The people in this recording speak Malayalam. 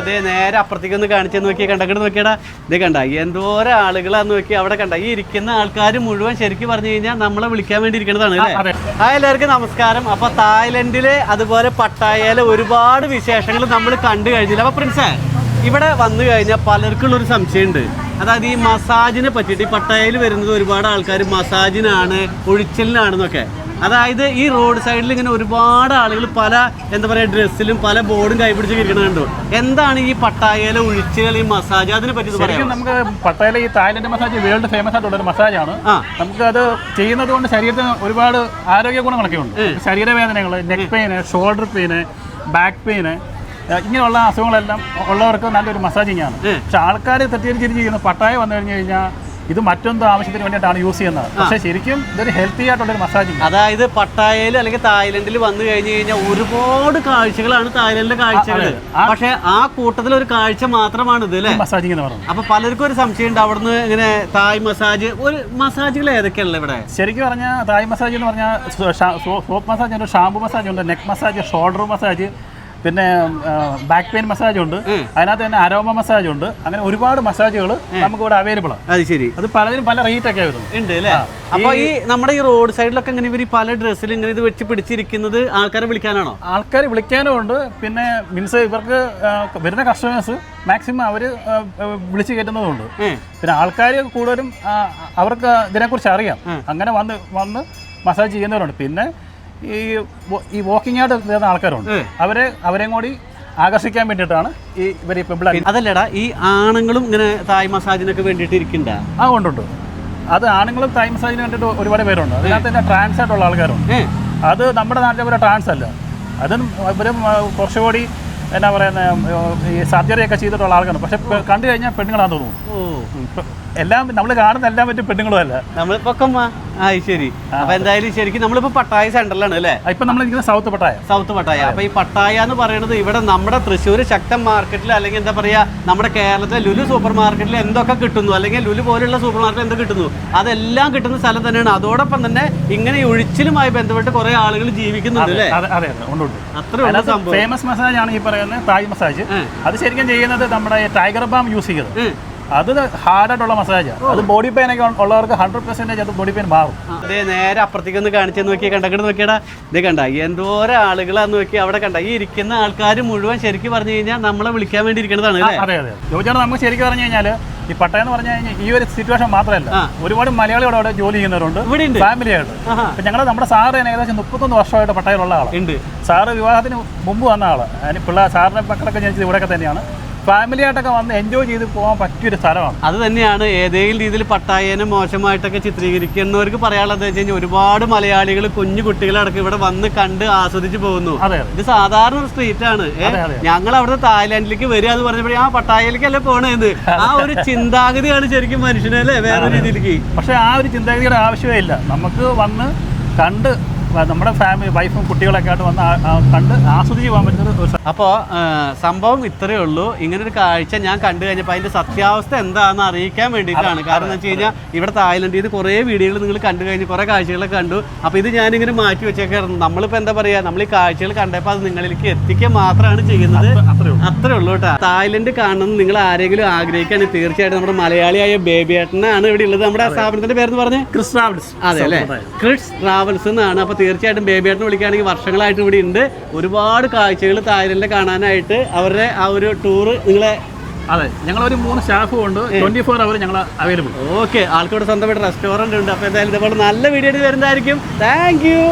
അതെ നേരെ അപ്പുറത്തേക്ക് ഒന്ന് കാണിച്ചു നോക്കി കണ്ട? നോക്കിയടാ. ഇത് കണ്ട എന്തോരം ആളുകളാന്ന് നോക്കി അവിടെ കണ്ട? ഈ ഇരിക്കുന്ന ആൾക്കാർ മുഴുവൻ ശരിക്കും പറഞ്ഞു കഴിഞ്ഞാൽ നമ്മളെ വിളിക്കാൻ വേണ്ടി ഇരിക്കുന്നതാണ് ആ, അല്ലേ ആ എല്ലാവർക്കും നമസ്കാരം. അപ്പൊ തായ്ലൻഡിൽ അതുപോലെ പട്ടായയിലെ ഒരുപാട് വിശേഷങ്ങൾ നമ്മൾ കണ്ടു കഴിഞ്ഞില്ല. അപ്പൊ പ്രിൻസേ ഇവിടെ വന്നു കഴിഞ്ഞാൽ പലർക്കുള്ള ഒരു സംശയമുണ്ട്. അതായത് ഈ മസാജിനെ പറ്റിയിട്ട് ഈ പട്ടായയിൽ വരുന്നത് ഒരുപാട് ആൾക്കാർ മസാജിനാണ് ഒഴിച്ചലിനാണെന്നൊക്കെ. അതായത് ഈ റോഡ് സൈഡിൽ ഇങ്ങനെ ഒരുപാട് ആളുകൾ പല എന്താ പറയുക ഡ്രസ്സിലും പല ബോർഡും കൈപിടിച്ച് ഇരിക്കണുണ്ടോ എന്താണ് ഈ പട്ടായയിലെ ഒഴിച്ചുകൾ ഈ മസാജ് അതിനെ പറ്റി പറയാം നമുക്ക് പട്ടയിലെ ഈ തായ്ലൻഡ് മസാജ് വേൾഡ് ഫേമസ് ആയിട്ടുള്ള ഒരു മസാജാണ് നമുക്ക് അത് ചെയ്യുന്നത് കൊണ്ട് ശരീരത്തിന് ഒരുപാട് ആരോഗ്യ ഗുണങ്ങളൊക്കെ ഉണ്ട്. ശരീരവേദനകൾ neck pain shoulder pain back pain ഇങ്ങനെയുള്ള അസുഖങ്ങളെല്ലാം ഉള്ളവർക്ക് നല്ലൊരു മസാജിങ് ആണ്. പക്ഷെ ആൾക്കാർ തെറ്റിദ്ധരിച്ചിരിക്കുന്ന പട്ടായ വന്നു കഴിഞ്ഞു കഴിഞ്ഞാൽ ഇത് മറ്റൊന്ന് ആവശ്യത്തിന് വേണ്ടിയിട്ടാണ് യൂസ് ചെയ്യുന്നത്. പക്ഷേ ശരിക്കും ഇതൊരു ഹെൽത്തി ആയിട്ടുള്ളൊരു മസാജിങ് അതായത് പട്ടായയിൽ അല്ലെങ്കിൽ തായ്ലൻഡിൽ വന്നു കഴിഞ്ഞു കഴിഞ്ഞാൽ ഒരുപാട് കാഴ്ചകളാണ് തായ്ലൻഡിലെ കാഴ്ചകൾ പക്ഷേ ആ- കൂട്ടത്തിൽ ഒരു കാഴ്ച മാത്രമാണ് ഇത് അല്ലേ മസാജിങ് എന്ന് പറയുന്നത്. അപ്പൊ പലർക്കും ഒരു സംശയം ഉണ്ട് അവിടുന്ന് ഇങ്ങനെ തായ് മസാജ് ഒരു മസാജുകൾ ഏതൊക്കെയാണ് ഇവിടെ? ശരിക്കും പറഞ്ഞാൽ തായ് മസാജ് എന്ന് പറഞ്ഞാൽ സോപ്പ് മസാജ് ഉണ്ട് ഷാമ്പു മസാജ് ഉണ്ട് നെക്ക് മസാജ് ഷോൾഡർ മസാജ് പിന്നെ ബാക്ക് പെയിൻ മസാജ് ഉണ്ട്. അതിനകത്ത് തന്നെ അരോമ മസാജ് ഉണ്ട്. അങ്ങനെ ഒരുപാട് മസാജുകൾ നമുക്ക് ഇവിടെ അവൈലബിൾ ആണ് അത് ശരി. അത് പലതിനും പല റേറ്റ് ഒക്കെ ആയിരുന്നു ഉണ്ട് അല്ലേ? അപ്പൊ ഈ നമ്മുടെ ഈ റോഡ് സൈഡിലൊക്കെ ഇങ്ങനെ ഇവർ പല ഡ്രസ്സിൽ ഇങ്ങനെ ഇത് വെച്ച് പിടിച്ചിരിക്കുന്നത് ആൾക്കാരെ വിളിക്കാനാണോ? ആൾക്കാർ വിളിക്കാനും ഉണ്ട്. പിന്നെ മീൻസ് ഇവർക്ക് വരുന്ന കസ്റ്റമേഴ്സ് മാക്സിമം അവർ വിളിച്ചു കയറ്റുന്നതുണ്ട് പിന്നെ ആൾക്കാർ കൂടുതലും അവർക്ക് ഇതിനെക്കുറിച്ച് അറിയാം. അങ്ങനെ വന്ന് വന്ന് മസാജ് ചെയ്യുന്നവരുണ്ട്. പിന്നെ ഈ ഈ വാക്കിംഗ് ആയിട്ട് വരുന്ന ആൾക്കാരുണ്ട്. അവരെ അവരെയും കൂടി ആകർഷിക്കാൻ വേണ്ടിയിട്ടാണ് ഈ ഇവർ ഈ പെമ്പിളാക്കി അതല്ലടാ ഈ ആണുങ്ങളും ഇങ്ങനെ തായ് മസാജിനൊക്കെ വേണ്ടിയിട്ട് ഇരിക്കണ്ട? ആ ഉണ്ടുണ്ട് അത് ആണുങ്ങളും തായ് മസാജിന് വേണ്ടിയിട്ട് ഒരുപാട് പേരുണ്ട്. അതിനകത്ത് തന്നെ ട്രാൻസ് ആയിട്ടുള്ള ആൾക്കാരുണ്ട്. അത് നമ്മുടെ നാട്ടിലെ പോലെ ട്രാൻസ് അല്ല. അതും ഇവരും കുറച്ചുകൂടി എന്നാ പറയുന്നത് ഈ സർജറി ഒക്കെ ചെയ്തിട്ടുള്ള ആൾക്കാരാണ് പക്ഷെ കണ്ടു കഴിഞ്ഞാൽ പെണ്ണുങ്ങളാന്ന് തോന്നുന്നു. എല്ലാം നമ്മൾ കാണുന്ന എല്ലാം പറ്റും പെണ്ണുങ്ങളും അല്ല നമ്മളിപ്പോ ആ ശരി. അപ്പൊ എന്തായാലും ശരിക്കും നമ്മളിപ്പോ പട്ടായ സെന്ററിലാണ് അല്ലേ? ഇപ്പൊ നമ്മൾ സൗത്ത് പട്ടായ. South Pattaya. അപ്പൊ ഈ പട്ടായ എന്ന് പറയുന്നത് ഇവിടെ നമ്മുടെ തൃശ്ശൂർ ശക്തൻ മാർക്കറ്റിൽ അല്ലെങ്കിൽ എന്താ പറയാ നമ്മുടെ കേരളത്തിലെ ലുലു സൂപ്പർ മാർക്കറ്റിൽ എന്തൊക്കെ കിട്ടുന്നു? അല്ലെങ്കിൽ ലുലു പോലുള്ള സൂപ്പർ മാർക്കറ്റിൽ എന്തൊക്കെ കിട്ടുന്നു? അതെല്ലാം കിട്ടുന്ന സ്ഥലം തന്നെയാണ്. അതോടൊപ്പം തന്നെ ഇങ്ങനെ ഒഴിച്ചിലുമായി ബന്ധപ്പെട്ട് കുറെ ആളുകൾ ജീവിക്കുന്നുണ്ട് അല്ലേ? അത്രേ ഫേമസ് മസാജ് ആണ് ഈ പറയുന്നത് തായ് മസാജ് അത് ശരിക്കും ചെയ്യുന്നത് നമ്മുടെ ടൈഗർ ബാം യൂസ് ചെയ്യുന്നത്. അത് ഹാർഡായിട്ടുള്ള മസാജാണ് അത് ബോഡി പെയിൻ ഒക്കെ ഉള്ളവർക്ക് ഹൺഡ്രഡ് പെർസെന്റേജ് അത് ബോഡി പെയിൻ മാറും. അതേ നേരെ അപ്പുറത്തേക്ക് ഒന്ന് കാണിച്ചു നോക്കി കണ്ട? അങ്ങോട്ട് നോക്കിയടാ. ഇത് കണ്ട? എന്തോരം ആളുകളാന്ന് നോക്കി അവിടെ കണ്ട? ഈ ഇരിക്കുന്ന ആൾക്കാർ മുഴുവൻ ശരിക്കും പറഞ്ഞു കഴിഞ്ഞാൽ നമ്മളെ വിളിക്കാൻ വേണ്ടി ഇരിക്കുന്നതാണ് അതെ അതെ ജോജാണ് നമുക്ക് ശരിക്കും പറഞ്ഞു കഴിഞ്ഞാൽ ഈ പട്ടയം എന്ന് പറഞ്ഞു കഴിഞ്ഞാൽ ഈ ഒരു സിറ്റുവേഷൻ മാത്രമല്ല. ഒരുപാട് മലയാളികൾ അവിടെ ജോലി ചെയ്യുന്നവരുണ്ട്. ഫാമിലിയായിട്ട്. ഇപ്പം ഞങ്ങൾ നമ്മുടെ സാറ് ഏകദേശം മുപ്പത്തൊന്ന് വർഷമായിട്ട് പട്ടയിലുള്ള ആളാണ് ഉണ്ട്. സാറ് വിവാഹത്തിന് മുമ്പ് വന്ന ആൾ. അതിന് പിള്ളേർ സാറിന്റെ മക്കളൊക്കെ ജനിച്ചത് ഇവിടെയൊക്കെ തന്നെയാണ്. ഫാമിലി ആയിട്ടൊക്കെ വന്ന് എൻജോയ് ചെയ്ത് പോകാൻ പറ്റിയൊരു സ്ഥലമാണ്. അത് തന്നെയാണ്. ഏതെങ്കിലും രീതിയിൽ പട്ടായനെ മോശമായിട്ടൊക്കെ ചിത്രീകരിക്കുന്നവർക്ക് പറയാനുള്ളത് വെച്ച് കഴിഞ്ഞാൽ ഒരുപാട് മലയാളികൾ കുഞ്ഞു കുട്ടികളടക്കം ഇവിടെ വന്ന് കണ്ട് ആസ്വദിച്ച് പോകുന്നു. ഇത് സാധാരണ ഒരു സ്ട്രീറ്റ് ആണ്. ഞങ്ങൾ അവിടെ തായ്ലാന്റിലേക്ക് വരിക എന്ന് പറഞ്ഞപ്പോഴേ ആ പട്ടായയിലേക്കല്ലേ പോണേന്ന്. ആ ഒരു ചിന്താഗതിയാണ് ശരിക്കും മനുഷ്യനെ അല്ലേ വേറെ രീതിയിലേക്ക്. പക്ഷെ ആ ഒരു ചിന്താഗതിയുടെ ആവശ്യമേ ഇല്ല. നമുക്ക് വന്ന് കണ്ട് നമ്മുടെ ഫാമിലി വൈഫും കുട്ടികളൊക്കെ ആയിട്ട് വന്ന് കണ്ട് ആസ്വദിച്ച് പോകാൻ പറ്റുന്ന അപ്പോൾ സംഭവം ഇത്രയേ ഉള്ളൂ. ഇങ്ങനെ ഒരു കാഴ്ച ഞാൻ കണ്ടു കഴിഞ്ഞപ്പോൾ അതിന്റെ സത്യാവസ്ഥ എന്താണെന്ന് അറിയിക്കാൻ വേണ്ടിയിട്ടാണ്. കാരണം എന്ന് വെച്ച് കഴിഞ്ഞാൽ ഇവിടെ തായ്ലൻഡിൽ നിന്ന് കുറേ വീഡിയോകൾ നിങ്ങൾ കണ്ടു കഴിഞ്ഞ് കുറേ കാഴ്ചകളൊക്കെ കണ്ടു. അപ്പോൾ ഇത് ഞാനിങ്ങനെ മാറ്റി വെച്ചേക്കായിരുന്നു. നമ്മളിപ്പോൾ എന്താ പറയുക നമ്മൾ ഈ കാഴ്ചകൾ കണ്ടപ്പോൾ അത് നിങ്ങളിലേക്ക് എത്തിക്കുക മാത്രമാണ് ചെയ്യുന്നത്. അത്രേ ഉള്ളൂ. കേട്ടോ. തായ്ലൻഡ് കാണണം നിങ്ങൾ ആരെങ്കിലും ആഗ്രഹിക്കുകയാണെങ്കിൽ തീർച്ചയായിട്ടും നമ്മുടെ മലയാളിയായ ബേബി ഏട്ടനാണ് ഇവിടെ ഉള്ളത്. നമ്മുടെ ആ സ്ഥാപനത്തിന്റെ പേരെന്ന് പറഞ്ഞ്? ക്രിസ് ട്രാവൽസ് അതെ അല്ലേ? ക്രിസ് ട്രാവൽസ് എന്നാണ്. അപ്പോൾ തീർച്ചയായിട്ടും ബേബി ഏട്ടനെ വിളിക്കുകയാണെങ്കിൽ വർഷങ്ങളായിട്ട് ഇവിടെ ഉണ്ട്. ഒരുപാട് കാഴ്ചകൾ തായ്ലൻഡിൽ കാണാനായിട്ട് അവരുടെ ആ ഒരു ടൂറ് നിങ്ങളെ അതെ ഞങ്ങൾ ഒരു മൂന്ന് സ്റ്റാഫും ഉണ്ട്. ട്വന്റി ഫോർ അവർ ഞങ്ങൾ അവൈലബിൾ ഓക്കെ ആൾക്കോട് സ്വന്തമായിട്ട് റെസ്റ്റോറന്റ് ഉണ്ട്. അപ്പോൾ എന്തായാലും ഇതുപോലെ നല്ല വീഡിയോ വരുന്നതായിരിക്കും. Thank you